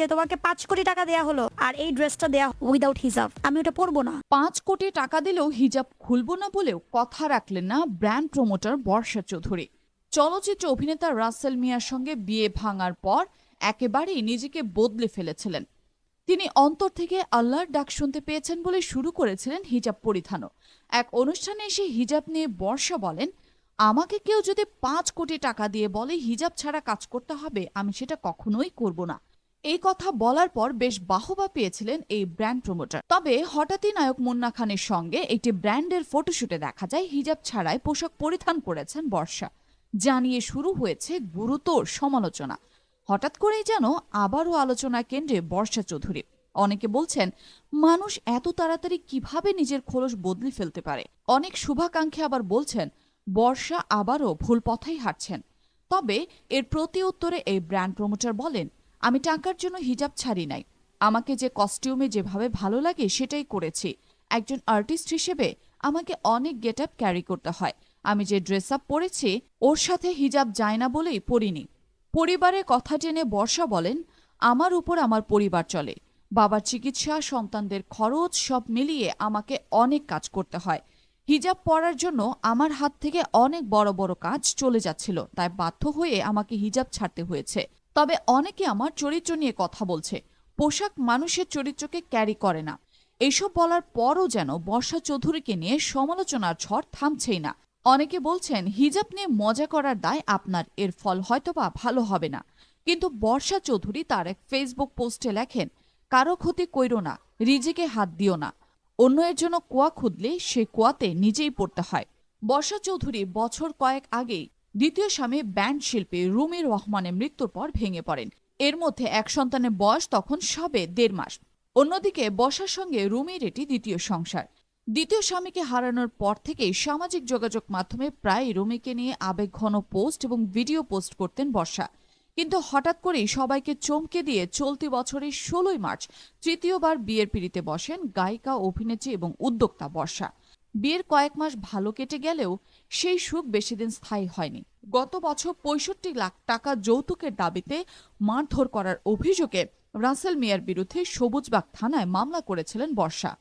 যে তোমাকে পাঁচ কোটি টাকা দেয়া হলো আর এই ড্রেসটা দেয়া উইদাউট হিজাব আমি ওটা পরবো না। পাঁচ কোটি টাকা দিলেও হিজাব খুলব না বলেও কথা রাখলেন না ব্র্যান্ড প্রমোটার বর্ষা চৌধুরী। চলচ্চিত্র অভিনেতা রাসেল মিয়ার সঙ্গে বিয়ে ভাঙার পর একেবারেই নিজেকে বদলে ফেলেছিলেন। তিনি অন্তর থেকে আল্লাহর ডাক শুনতে পেয়েছেন বলে শুরু করেছিলেন হিজাব পরিধানও। এক অনুষ্ঠানে এসে হিজাব নিয়ে বর্ষা বলেন, আমাকে কেউ যদি পাঁচ কোটি টাকা দিয়ে বলে হিজাব ছাড়া কাজ করতে হবে, আমি সেটা কখনোই করব না। এই কথা বলার পর বেশ বাহবা পেয়েছিলেন এই ব্র্যান্ড প্রমোটার। তবে হঠাৎই নায়ক মুন্না খানের সঙ্গে একটি ব্র্যান্ডের ফটোশুটে দেখা যায়, হিজাব ছাড়াই পোশাক পরিধান করেছেন বর্ষা। জানিয়ে শুরু হয়েছে গুরুতর সমালোচনা। হঠাৎ করেই যেন আবারও আলোচনা কেন্দ্রে বর্ষা চৌধুরী। অনেকে বলছেন, মানুষ এত তাড়াতাড়ি কীভাবে নিজের খোলস বদলে ফেলতে পারে? অনেক শুভাকাঙ্ক্ষী আবার বলছেন, বর্ষা আবারও ভুল পথেই হাঁটছেন। তবে এর প্রতি উত্তরে এই ব্র্যান্ড প্রমোটার বলেন আমি টাকার জন্য হিজাব ছাড়ি নাই। আমাকে যে কস্টিউমে যেভাবে ভালো লাগে সেটাই করেছি। একজন আর্টিস্ট হিসেবে আমাকে অনেক গেট আপ ক্যারি করতে হয়। আমি যে ড্রেস আপ পরেছি, ওর সাথে হিজাব যায় না বলেই পরিনি। পরিবারে কথা টেনে বর্ষা বলেন, আমার উপর আমার পরিবার চলে। বাবার চিকিৎসা, সন্তানদের খরচ সব মিলিয়ে আমাকে অনেক কাজ করতে হয়। হিজাব পরার জন্য আমার হাত থেকে অনেক বড় বড় কাজ চলে যাচ্ছিল, তাই বাধ্য হয়ে আমাকে হিজাব ছাড়তে হয়েছে। তবে অনেকে আমার চরিত্র নিয়ে কথা বলছে। পোশাক মানুষের চরিত্রকে ক্যারি করে না। এইসব বলার পরও যেন বর্ষা চৌধুরীকে নিয়ে সমালোচনার ঝড় থামছেই না। অনেকে বলছেন, হিজাব নিয়ে মজা করার দায় আপনার, এর ফল হয়তোবা ভালো হবে না। কিন্তু বর্ষা চৌধুরী তার এক ফেসবুক পোস্টে লেখেন, কারও ক্ষতি কইরো না, রিজিকে হাত দিও না। অন্য এর জন্য কুয়া খুদলে সে কুয়াতে নিজেই পড়তে হয়। বর্ষা চৌধুরী বছর কয়েক আগেই দ্বিতীয় স্বামী ব্যান্ড শিল্পী রুমির রহমানের মৃত্যুর পর ভেঙে পড়েন। এর মধ্যে এক সন্তানের বয়স তখন সবে দেড় মাস। অন্যদিকে বর্ষার সঙ্গে রুমির এটি দ্বিতীয় সংসার। দ্বিতীয় স্বামীকে হারানোর পর থেকেই সামাজিক যোগাযোগ মাধ্যমে প্রায় রুমিকে নিয়ে আবেগঘন পোস্ট এবং ভিডিও পোস্ট করতেন বর্ষা। কিন্তু হঠাৎ করেই সবাইকে চমকে দিয়ে চলতি বছরের ষোলোই মার্চ তৃতীয়বার বিয়ের পিড়িতে বসেন গায়িকা, অভিনেত্রী এবং উদ্যোক্তা বর্ষা। বিয়ের কয়েক মাস ভালো কেটে গেলেও সেই সুখ বেশিদিন স্থায়ী হয়নি। গত বছর পঁয়ষট্টি লাখ টাকা যৌতুকের দাবিতে মারধর করার অভিযোগে রাসেল মিয়ার বিরুদ্ধে সবুজবাগ থানায় মামলা করেছিলেন বর্ষা।